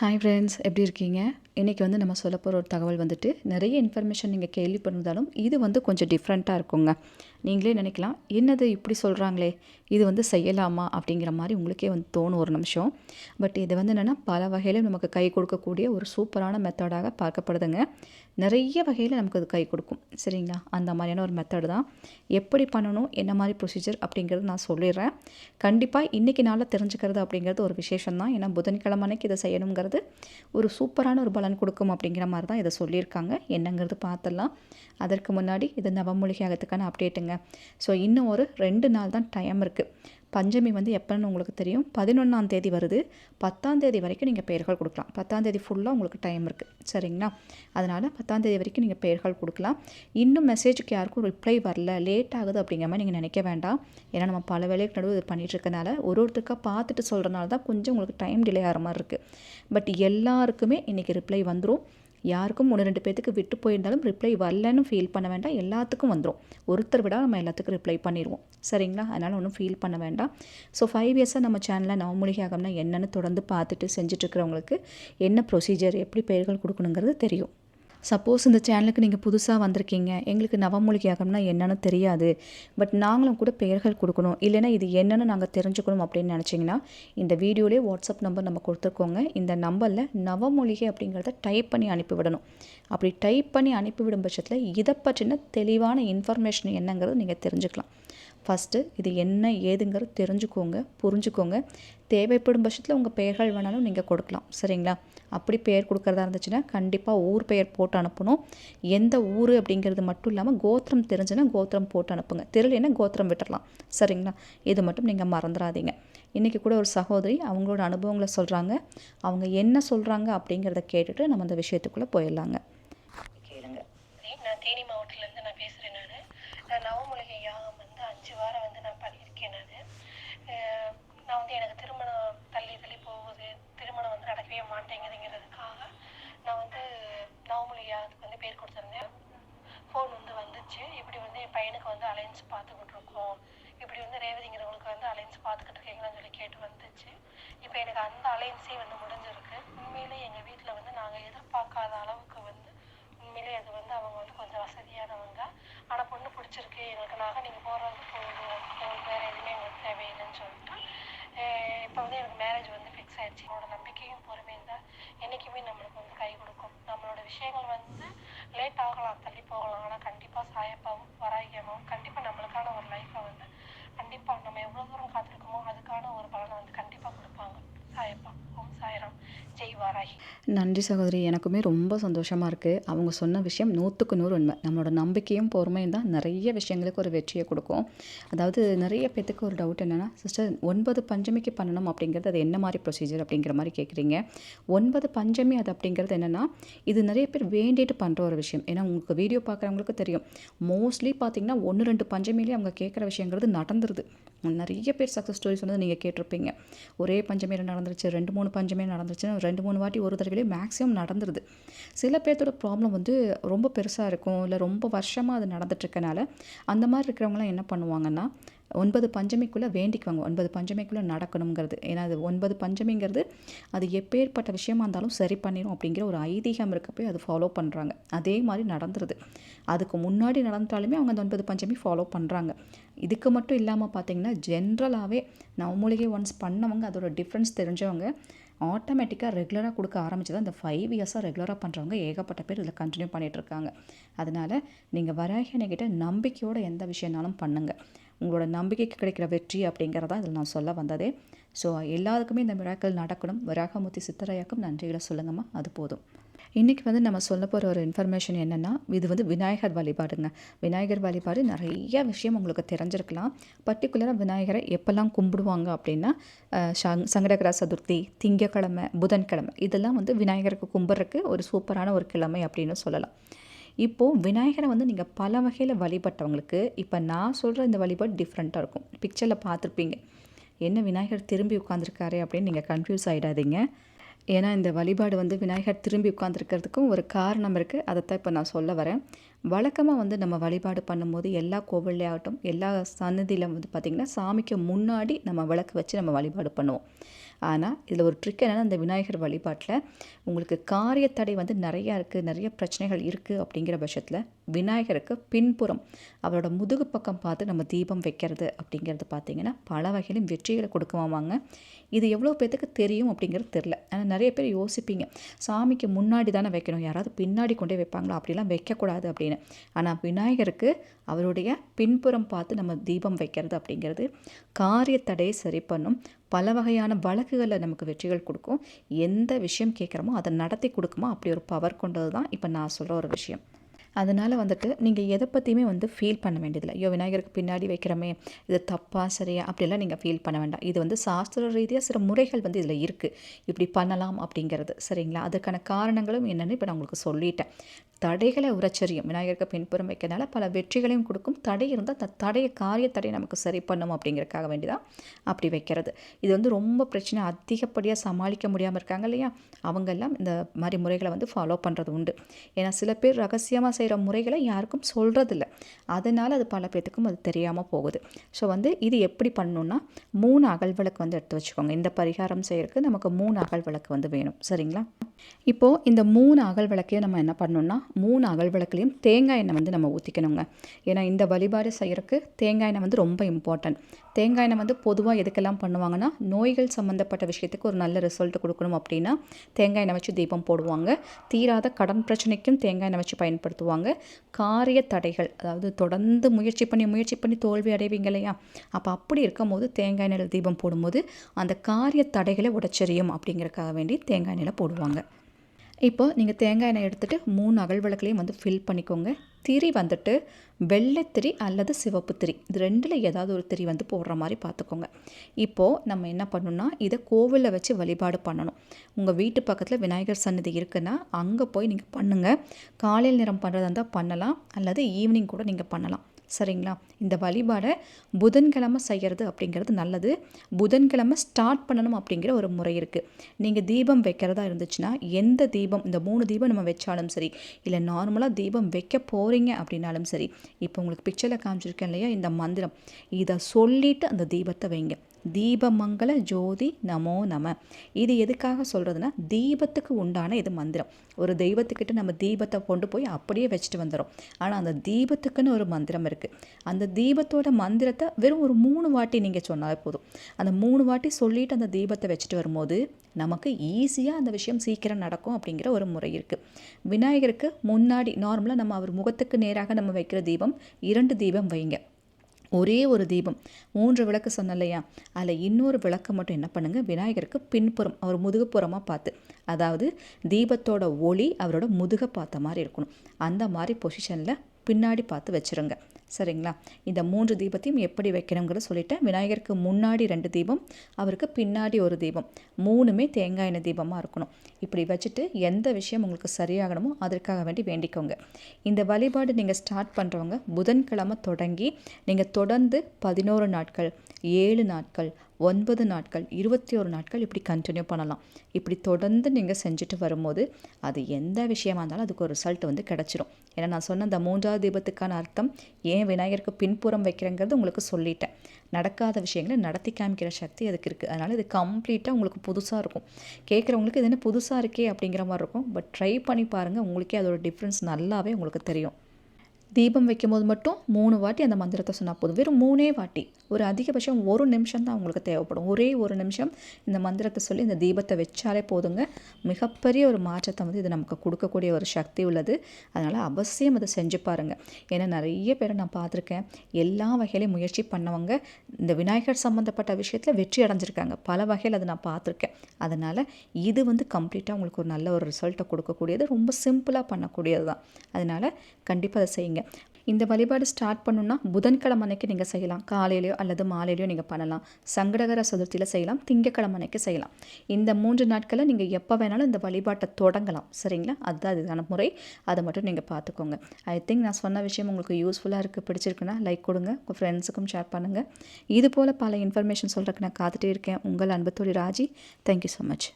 Hi friends எப்படி இருக்கீங்க? இன்றைக்கி வந்து நம்ம சொல்ல போகிற ஒரு தகவல் வந்துட்டு நிறைய இன்ஃபர்மேஷன் நீங்கள் கேள்விப்பட்டிருந்தாலும் இது வந்து கொஞ்சம் டிஃப்ரெண்ட்டாக இருக்குங்க. நீங்களே நினைக்கலாம் என்னது இப்படி சொல்கிறாங்களே இது வந்து செய்யலாமா? அப்படிங்கிற மாதிரி உங்களுக்கே வந்து தோணும் ஒரு நிமிஷம். பட் இது வந்து என்னென்னா பல வகையில் நமக்கு கை கொடுக்கக்கூடிய ஒரு சூப்பரான மெத்தடாக பார்க்கப்படுதுங்க. நிறைய வகையில் நமக்கு அது கை கொடுக்கும். சரிங்களா? அந்த மாதிரியான ஒரு மெத்தடு தான். எப்படி பண்ணணும்? என்ன மாதிரி ப்ரொசீஜர் அப்படிங்கிறது நான் சொல்லிடுறேன். கண்டிப்பாக இன்றைக்கி நாளில் தெரிஞ்சுக்கிறது அப்படிங்கிறது ஒரு விசேஷம் தான் ஏன்னா புதன்கிழமை அன்னைக்கு இதை செய்யணுங்கிறது ஒரு சூப்பரான ஒரு பலன். கொடுக்கும் அப்படிங்கிற மாதிரி தான் இதை சொல்லியிருக்காங்க. என்னங்கிறது பார்த்துடலாம். அதற்கு முன்னாடி இது நவமூலிகை ஆகத்துக்கான அப்டேட்டுங்க ஸோ இன்னும் ஒரு ரெண்டு நாள் தான் டைம் இருக்குது பஞ்சமி வந்து எப்போன்னு உங்களுக்கு தெரியும். பதினொன்றாம் தேதி வருது. பத்தாம் தேதி வரைக்கும் நீங்கள் பெயர்கள் கொடுக்கலாம். பத்தாம் தேதி ஃபுல்லாக உங்களுக்கு டைம் இருக்குது சரிங்களா? அதனால் பத்தாம் தேதி வரைக்கும் நீங்கள் பெயர்கள் கொடுக்கலாம். இன்னும் மெசேஜுக்கு யாருக்கும் ரிப்ளை வரல லேட் ஆகுது அப்படிங்கிற மாதிரி நீங்கள் நினைக்க வேண்டாம். ஏன்னா நம்ம பல வேலைக்கு நடுவு இது பண்ணிகிட்ருக்கனால ஒரு ஒருத்தருக்காக பார்த்துட்டு சொல்கிறனால தான் கொஞ்சம் உங்களுக்கு டைம் டிலே ஆகிற மாதிரி இருக்குது பட் எல்லாருக்குமே இன்றைக்கி ரிப்ளை வந்துடும் யாருக்கும் ஒன்று ரெண்டு பேர்த்துக்கு விட்டு போயிருந்தாலும் ரிப்ளை வரலன்னு ஃபீல் பண்ண வேண்டாம். எல்லாத்துக்கும் வந்துடும் ஒருத்தர் விட நம்ம எல்லாத்துக்கும் ரிப்ளை பண்ணிடுவோம் சரிங்களா? அதனால் ஒன்றும் ஃபீல் பண்ண வேண்டாம். ஸோ ஃபைவ் இயர்ஸாக நம்ம சேனலில் நவமூலிகை ஆகம்னா என்னென்னு தொடர்ந்து பார்த்துட்டு செஞ்சுட்ருக்கிறவங்களுக்கு என்ன ப்ரொசீஜர் எப்படி பெயர்கள் கொடுக்கணுங்கிறது தெரியும். சப்போஸ் இந்த சேனலுக்கு நீங்கள் புதுசாக வந்திருக்கீங்க. எங்களுக்கு நவமொழி யாகம்னா என்னென்னு தெரியாது. பட் நாங்களும் கூட பெயர்கள் கொடுக்கணும். இல்லைன்னா இது என்னென்னு நாங்கள் தெரிஞ்சுக்கணும் அப்படின்னு நினச்சிங்கன்னா இந்த வீடியோலேயே வாட்ஸ்அப் நம்பர் நம்ம கொடுத்துருக்கோங்க. இந்த நம்பரில் நவமொழிகை அப்படிங்கிறத டைப் பண்ணி அனுப்பிவிடணும் அப்படி டைப் பண்ணி அனுப்பிவிடும் பட்சத்தில் இதை பற்றின தெளிவான இன்ஃபர்மேஷன் என்னங்கிறது நீங்கள் தெரிஞ்சுக்கலாம். ஃபஸ்ட்டு இது என்ன ஏதுங்கிறது தெரிஞ்சுக்கோங்க புரிஞ்சுக்கோங்க. தேவைப்படும் பட்சத்தில் உங்கள் பெயர்கள் வேணாலும் நீங்கள் கொடுக்கலாம். சரிங்களா? அப்படி பெயர் கொடுக்குறதா இருந்துச்சுன்னா கண்டிப்பாக ஊர் பெயர் போட்டு அனுப்பணும். எந்த ஊர் அப்படிங்கிறது மட்டும் இல்லாமல் கோத்திரம் தெரிஞ்சுன்னா கோத்திரம் போட்டு அனுப்புங்க. தெரியலன்னா கோத்திரம் விட்டுடலாம் சரிங்களா? இது மட்டும் நீங்கள் மறந்துடாதீங்க இன்றைக்கி கூட ஒரு சகோதரி அவங்களோட அனுபவங்களை சொல்கிறாங்க அவங்க என்ன சொல்கிறாங்க அப்படிங்கிறத கேட்டுட்டு நம்ம அந்த விஷயத்துக்குள்ளே போயிடலாங்க. கேளுங்க. நான் தேனி மாவட்டத்துலேருந்து நான் பேசுகிறேன் நான். நான் நவமூலிகை யாகம் வந்து அஞ்சு வாரம் வந்து நான் பண்ணியிருக்கேன் நான். நான் வந்து எனக்கு திருமணம் தள்ளி தள்ளி போகுது திருமணம் வந்து நடக்கவே மாட்டேங்குதுங்கிறதுக்காக நான் வந்து நவமூலிகை யாகத்துக்கு வந்து பேர் கொடுத்துருந்தேன். ஃபோன் வந்து வந்துச்சு. இப்படி வந்து என் பையனுக்கு வந்து அலைன்ஸ் பார்த்துக்கிட்டு இருக்கோம். இப்படி வந்து ரேவதிங்கிறவங்களுக்கு வந்து அலைன்ஸ் பார்த்துக்கிட்டு இருக்கீங்களான்னு சொல்லி கேட்டு வந்துச்சு. இப்போ எனக்கு அந்த அலைன்ஸே வந்து முடிஞ்சிருக்கு. உண்மையிலே எங்கள் வீட்டில் வந்து நாங்கள் எதிர்பார்க்காத அளவுக்கு வந்து உண்மையிலே அது வந்து அவங்க வந்து கொஞ்சம் வசதியானவங்க. ஆனால் பொண்ணு பிடிச்சிருக்கு. எங்களுக்கு நகை நீங்கள் போடுறது போதும் வேறு எதுவுமே எங்களுக்கு தேவையில்லைன்னு சொல்லிட்டு இப்போ வந்து எனக்கு மேரேஜ் வந்து ஃபிக்ஸ் ஆயிடுச்சு. என்னோட நம்பிக்கையும் பொறுமையும் தான் என்றைக்குமே நம்மளுக்கு வந்து கை கொடுக்கும். நம்மளோட விஷயங்கள் வந்து லேட் ஆகலாம் தள்ளி போகலாம். ஆனால் கண்டிப்பாக சாயப்பாவும் வராயமாவும் கண்டிப்பாக நம்மளுக்கான ஒரு லைஃப்பை வந்து கண்டிப்பாக நம்ம எவ்வளோ தூரம் காத்திருக்கோமோ அதுக்கான ஒரு பலனை வந்து கண்டிப்பாக கொடுப்பாங்க. சாயப்பா. சாய்ராம். ஜெய் வாராகி நன்றி சகோதரி. எனக்குமே ரொம்ப சந்தோஷமாக இருக்குது அவங்க சொன்ன விஷயம் நூற்றுக்கு நூறு உண்மை. நம்மளோட நம்பிக்கையும் பொறுமையும் தான் நிறைய விஷயங்களுக்கு ஒரு வெற்றியை கொடுக்கும். அதாவது நிறைய பேத்துக்கு ஒரு டவுட் என்னென்னா சிஸ்டர் ஒன்பது பஞ்சமிக்கு பண்ணணும் அப்படிங்கிறது அது என்ன மாதிரி ப்ரொசீஜர் அப்படிங்கிற மாதிரி கேட்குறீங்க ஒன்பது பஞ்சமி அது அப்படிங்கிறது என்னென்னா இது நிறைய பேர் வேண்டிட்டு பண்ணுற ஒரு விஷயம். ஏன்னா உங்களுக்கு வீடியோ பார்க்குறவங்களுக்கு தெரியும். மோஸ்ட்லி பார்த்தீங்கன்னா ஒன்று ரெண்டு பஞ்சமிலேயே அவங்க கேட்குற விஷயங்கிறது நடந்துருது. நிறைய பேர் சக்ஸஸ் ஸ்டோரிஸ் வந்து நீங்கள் கேட்டிருப்பீங்க. ஒரே பஞ்சமியில் நடந்துருச்சு ரெண்டு மூணு பஞ்சமியில் நடந்துருச்சுன்னா ரெண்டு மூணு வாட்டி ஒரு தடவையிலே மேக்ஸிமம் நடந்துருது. சில பேர்த்தோட ப்ராப்ளம் வந்து ரொம்ப பெருசாக இருக்கும். இல்லை ரொம்ப வருஷமாக அது நடந்துட்டுருக்கனால அந்த மாதிரி இருக்கிறவங்களாம் என்ன பண்ணுவாங்கன்னா ஒன்பது பஞ்சமிக்குள்ளே வேண்டிக்குவாங்க. ஒன்பது பஞ்சமிக்குள்ளே நடக்கணுங்கிறது ஏன்னா அது ஒன்பது பஞ்சமிங்கிறது அது எப்பேற்பட்ட விஷயமா இருந்தாலும் சரி பண்ணிடும் அப்படிங்கிற ஒரு ஐதீகம் இருக்க போய் அது ஃபாலோ பண்ணுறாங்க அதே மாதிரி நடந்துருது. அதுக்கு முன்னாடி நடந்தாலுமே அவங்க அந்த ஒன்பது பஞ்சமி ஃபாலோ பண்ணுறாங்க இதுக்கு மட்டும் இல்லாமல் பார்த்தீங்கன்னா ஜென்ரலாகவே நவமூலிகை ஒன்ஸ் பண்ணவங்க அதோட டிஃப்ரென்ஸ் தெரிஞ்சவங்க ஆட்டோமேட்டிக்காக ரெகுலராக கொடுக்க ஆரம்பிச்சது அந்த ஃபைவ் இயர்ஸாக ரெகுலராக பண்ணுறவங்க ஏகப்பட்ட பேர் இதில் கண்டினியூ பண்ணிகிட்ருக்காங்க அதனால் நீங்கள் வராகியனைக்கிட்ட நம்பிக்கையோடு எந்த விஷயம்னாலும் பண்ணுங்கள் உங்களோட நம்பிக்கைக்கு கிடைக்கிற வெற்றி அப்படிங்கிறதா இதில் நான் சொல்ல வந்ததே. ஸோ எல்லாருக்குமே இந்த மிராக்கள் நடக்கணும். வராகமூர்த்தி சித்தரையாக்கும் நன்றிகளை சொல்லுங்கம்மா. அது போதும். இன்றைக்கி வந்து நம்ம சொல்ல போகிற ஒரு இன்ஃபர்மேஷன் என்னென்னா இது வந்து விநாயகர் வழிபாடுங்க. விநாயகர் வழிபாடு நிறைய விஷயம் உங்களுக்கு தெரிஞ்சிருக்கலாம். பர்டிகுலராக விநாயகரை எப்போல்லாம் கும்பிடுவாங்க அப்படின்னா சங்கடகர சதுர்த்தி திங்கக்கிழமை புதன்கிழமை இதெல்லாம் வந்து விநாயகருக்கு கும்பிட்றதுக்கு ஒரு சூப்பரான ஒரு கிழமை அப்படின்னு சொல்லலாம். இப்போது விநாயகரை வந்து நீங்கள் பல வகையில் வழிபட்டவங்களுக்கு இப்போ நான் சொல்கிற இந்த வழிபாடு டிஃப்ரெண்ட்டாக இருக்கும். பிக்சரில் பார்த்துருப்பீங்க. என்ன விநாயகர் திரும்பி உட்காந்துருக்காரு அப்படின்னு நீங்கள் கன்ஃபியூஸ் ஆகிடாதீங்க ஏன்னா இந்த வழிபாடு வந்து விநாயகர் திரும்பி உட்காந்துருக்கிறதுக்கும் ஒரு காரணம் இருக்குது அதைத்தான் இப்போ நான் சொல்ல வரேன். வழக்கமாக வந்து நம்ம வழிபாடு பண்ணும்போது எல்லா கோவிலே ஆகட்டும் எல்லா சன்னதியில் வந்து பார்த்திங்கன்னா சாமிக்கு முன்னாடி நம்ம விளக்கு வச்சு நம்ம வழிபாடு பண்ணுவோம். ஆனால் இதில் ஒரு ட்ரிக் என்னென்னா இந்த விநாயகர் வழிபாட்டில் உங்களுக்கு காரியத்தடை வந்து நிறையா இருக்குது நிறைய பிரச்சனைகள் இருக்குது அப்படிங்கிற பட்சத்தில் விநாயகருக்கு பின்புறம் அவரோட முதுகு பக்கம் பார்த்து நம்ம தீபம் வைக்கிறது அப்படிங்கிறது பார்த்திங்கன்னா பல வகையிலும் வெற்றிகளை கொடுக்குவாங்க இது எவ்வளோ பேர்த்துக்கு தெரியும் அப்படிங்கிறது தெரில ஆனால் நிறைய பேர் யோசிப்பீங்க. சாமிக்கு முன்னாடி தானே வைக்கணும். யாராவது பின்னாடி கொண்டே வைப்பாங்களா? அப்படிலாம் வைக்கக்கூடாது அப்படின்னு. ஆனால் விநாயகருக்கு அவருடைய பின்புறம் பார்த்து நம்ம தீபம் வைக்கிறது அப்படிங்கிறது காரியத்தடையை சரி பண்ணும். பல வகையான வழக்குகளில் நமக்கு வெற்றிகள் கொடுக்கும். எந்த விஷயம் கேட்குறோமோ அதை நடத்தி கொடுக்குமோ? அப்படி ஒரு பவர் கொண்டது தான் இப்போ நான் சொல்கிற ஒரு விஷயம். அதனால் வந்துட்டு நீங்கள் எதை பற்றியுமே வந்து ஃபீல் பண்ண வேண்டியதில்லை. ஐயோ விநாயகருக்கு பின்னாடி வைக்கிறோமே இது தப்பா சரியா அப்படிலாம் நீங்கள் ஃபீல் பண்ண வேண்டாம். இது வந்து சாஸ்திர ரீதியாக சில முறைகள் வந்து இதில் இருக்குது இப்படி பண்ணலாம் அப்படிங்கிறது சரிங்களா? அதுக்கான காரணங்களும் என்னென்னு இப்போ நான் உங்களுக்கு சொல்லிட்டேன். தடைகளை உரச்சரியும் விநாயகருக்கு பின்புறம் வைக்கிறதுனால பல வெற்றிகளையும் கொடுக்கும். தடை இருந்தால் அந்த தடையை காரிய தடையை நமக்கு சரி பண்ணும் அப்படிங்கிறதுக்காக வேண்டிதான் அப்படி வைக்கிறது. இது வந்து ரொம்ப பிரச்சனை. அதிகப்படியாக சமாளிக்க முடியாமல் இருக்காங்க இல்லையா? அவங்கெல்லாம் இந்த மாதிரி முறைகளை வந்து ஃபாலோ பண்ணுறது உண்டு. ஏன்னா சில பேர் ரகசியமாக செய்கிற முறைகளை யாருக்கும் சொல்கிறதில்ல அதனால் அது பல பேர்த்துக்கும் அது தெரியாமல் போகுது. ஸோ வந்து இது எப்படி பண்ணணுன்னா மூணு அகல் விளக்கு வந்து எடுத்து வச்சுக்கோங்க. இந்த பரிகாரம் செய்கிறதுக்கு நமக்கு மூணு அகல் விளக்கு வந்து வேணும். சரிங்களா? இப்போது இந்த மூணு அகல் விளக்கையும் நம்ம என்ன பண்ணணும்னா மூணு அகல் விளக்குலையும் தேங்காய் எண்ணெய் வந்து நம்ம ஊற்றிக்கணுங்க ஏன்னா இந்த வழிபாடு செய்கிறக்கு தேங்காய் எண்ணெய் வந்து ரொம்ப இம்பார்ட்டன்ட் தேங்காய் எண்ணெய் வந்து பொதுவாக எதுக்கெல்லாம் பண்ணுவாங்கன்னா நோய்கள் சம்மந்தப்பட்ட விஷயத்துக்கு ஒரு நல்ல ரிசல்ட் கொடுக்கணும் அப்படின்னா தேங்காய் எண்ணெய் வச்சு தீபம் போடுவாங்க. தீராத கடன் பிரச்சனைக்கும் தேங்காய் எண்ணெய் வச்சு பயன்படுத்துவாங்க. காரிய தடைகள் அதாவது தொடர்ந்து முயற்சி பண்ணி முயற்சி பண்ணி தோல்வி அடைவீங்க இல்லையா? அப்போ அப்படி இருக்கும்போது தேங்காய் எண்ணெயில் தீபம் போடும்போது அந்த காரிய தடைகளை உடச்செறியும் அப்படிங்கிறதுக்காக வேண்டி தேங்காய் எண்ணெயில் போடுவாங்க. இப்போது நீங்கள் தேங்காய் எண்ணெய் எடுத்துகிட்டு மூணு அகல் விளக்குலையும் வந்து ஃபில் பண்ணிக்கோங்க. திரி வந்துட்டு வெள்ளைத்திரி அல்லது சிவப்பு திரி. இது ரெண்டில் ஏதாவது ஒரு திரி வந்து போடுற மாதிரி பார்த்துக்கோங்க இப்போது நம்ம என்ன பண்ணணும்னா இதை கோவிலில் வச்சு வழிபாடு பண்ணணும். உங்கள் வீட்டு பக்கத்தில் விநாயகர் சன்னதி இருக்குன்னா அங்கே போய் நீங்கள் பண்ணுங்கள் காலையில் நேரம் பண்ணுறதா இருந்தால் பண்ணலாம். அல்லது ஈவினிங் கூட நீங்கள் பண்ணலாம். சரிங்களா? இந்த வழிபாடை புதன்கிழமை செய்கிறது அப்படிங்கிறது நல்லது. புதன்கிழமை ஸ்டார்ட் பண்ணணும் அப்படிங்கிற ஒரு முறை இருக்குது நீங்கள் தீபம் வைக்கிறதா இருந்துச்சுன்னா எந்த தீபம் இந்த மூணு தீபம் நம்ம வச்சாலும் சரி இல்லை நார்மலாக தீபம் வைக்க போகிறீங்க அப்படின்னாலும் சரி இப்போ உங்களுக்கு பிக்சரில் காமிச்சிருக்கேன் இல்லையா இந்த மந்திரம். இதை சொல்லிவிட்டு அந்த தீபத்தை வைங்க. தீபமங்கல ஜோதி நமோ நம. இது எதுக்காக சொல்கிறதுனா தீபத்துக்கு உண்டான இது மந்திரம். ஒரு தெய்வத்துக்கிட்ட நம்ம தீபத்தை கொண்டு போய் அப்படியே வச்சுட்டு வந்துடும் ஆனால் அந்த தீபத்துக்குன்னு ஒரு மந்திரம் இருக்குது அந்த தீபத்தோட மந்திரத்தை வெறும் ஒரு மூணு வாட்டி நீங்கள் சொன்னால் போதும். அந்த மூணு வாட்டி சொல்லிட்டு அந்த தீபத்தை வச்சுட்டு வரும்போது நமக்கு ஈஸியாக அந்த விஷயம் சீக்கிரம் நடக்கும் அப்படிங்கிற ஒரு முறை இருக்குது விநாயகருக்கு முன்னாடி நார்மலாக நம்ம அவர் முகத்துக்கு நேராக நம்ம வைக்கிற தீபம் இரண்டு தீபம் வைங்க. ஒரே ஒரு தீபம். மூன்று விளக்கு சொன்ன இல்லையா அதில் இன்னொரு விளக்கை மட்டும் என்ன பண்ணுங்கள் விநாயகருக்கு பின்புறம் அவர் முதுகுப்புறமாக பார்த்து. அதாவது தீபத்தோட ஒளி அவரோட முதுகை பார்த்த மாதிரி இருக்கணும். அந்த மாதிரி பொசிஷனில் பின்னாடி பார்த்து வச்சுருங்க. சரிங்களா? இந்த மூன்று தீபத்தையும் எப்படி வைக்கணுங்கிறத சொல்லிட்டேன். விநாயகருக்கு முன்னாடி ரெண்டு தீபம் அவருக்கு பின்னாடி ஒரு தீபம். மூணுமே தேங்காய் எண்ணெய் தீபமாக இருக்கணும். இப்படி வச்சுட்டு எந்த விஷயம் உங்களுக்கு சரியாகணுமோ அதற்காக வேண்டி வேண்டிக்கோங்க. இந்த வழிபாடு நீங்கள் ஸ்டார்ட் பண்ணுறவங்க புதன்கிழமை தொடங்கி நீங்கள் தொடர்ந்து பதினோரு நாட்கள் ஏழு நாட்கள் ஒன்பது நாட்கள் இருபத்தி ஒரு நாட்கள் இப்படி கண்டினியூ பண்ணலாம். இப்படி தொடர்ந்து நீங்கள் செஞ்சுட்டு வரும்போது அது எந்த விஷயமா இருந்தாலும் அதுக்கு ஒரு ரிசல்ட் வந்து கிடச்சிரும். ஏன்னா நான் சொன்ன அந்த மூன்றாவது தீபத்துக்கான அர்த்தம் ஏன் விநாயகருக்கு பின்புறம் வைக்கிறேங்கிறது உங்களுக்கு சொல்லிட்டேன். நடக்காத விஷயங்களை நடத்தி காமிக்கிற சக்தி அதுக்கு இருக்குது அதனால் இது கம்ப்ளீட்டாக உங்களுக்கு புதுசாக இருக்கும். கேட்குறவங்களுக்கு இது என்ன புதுசாக இருக்கே அப்படிங்கிற மாதிரி இருக்கும். பட் ட்ரை பண்ணி பாருங்கள் உங்களுக்கே அதோட டிஃப்ரென்ஸ் நல்லாவே உங்களுக்கு தெரியும். தீபம் வைக்கும்போது மட்டும் மூணு வாட்டி அந்த மந்திரத்தை சொன்னால் போதும். வெறும் மூணே வாட்டி. ஒரு அதிகபட்சம் ஒரு நிமிஷம் தான் உங்களுக்கு தேவைப்படும். ஒரே ஒரு நிமிஷம் இந்த மந்திரத்தை சொல்லி இந்த தீபத்தை வச்சாலே போதுங்க. மிகப்பெரிய ஒரு மாற்றத்தை வந்து இது நமக்கு கொடுக்கக்கூடிய ஒரு சக்தி உள்ளது. அதனால் அவசியம் அதை செஞ்சு பாருங்கள் ஏன்னா நிறைய பேரை நான் பார்த்துருக்கேன். எல்லா வகையிலையும் முயற்சி பண்ணவங்க இந்த விநாயகர் சம்மந்தப்பட்ட விஷயத்தில் வெற்றி அடைஞ்சிருக்காங்க. பல வகையில் அதை நான் பார்த்துருக்கேன். அதனால் இது வந்து கம்ப்ளீட்டாக உங்களுக்கு ஒரு நல்ல ஒரு ரிசல்ட்டை கொடுக்கக்கூடியது. ரொம்ப சிம்பிளாக பண்ணக்கூடியது தான் அதனால் கண்டிப்பாக அதை செய்யுங்க. இந்த வழிபாடு ஸ்டார்ட் பண்ணணுன்னா புதன்கிழமை அன்னைக்கு நீங்கள் செய்யலாம். காலையிலையோ அல்லது மாலையிலையோ நீங்கள் பண்ணலாம். சங்கடகர சதுர்த்தியில் செய்யலாம். திங்கக்கிழமை அன்னைக்கு செய்யலாம். இந்த மூன்று நாட்களில் நீங்கள் எப்போ வேணாலும் இந்த வழிபாட்டை தொடங்கலாம். சரிங்களா? அதுதான் இதுதான முறை. அதை மட்டும் நீங்கள் பார்த்துக்கோங்க. ஐ திங்க் நான் சொன்ன விஷயம் உங்களுக்கு யூஸ்ஃபுல்லாக இருக்குது பிடிச்சிருக்குன்னா லைக் கொடுங்க. உங்கள் ஃப்ரெண்ட்ஸுக்கும் ஷேர் பண்ணுங்கள் இது போல் பல இன்ஃபர்மேஷன் சொல்கிறதுக்கு நான் காத்துட்டே இருக்கேன். உங்கள் அன்பு தோழி ராஜி. Thank you so much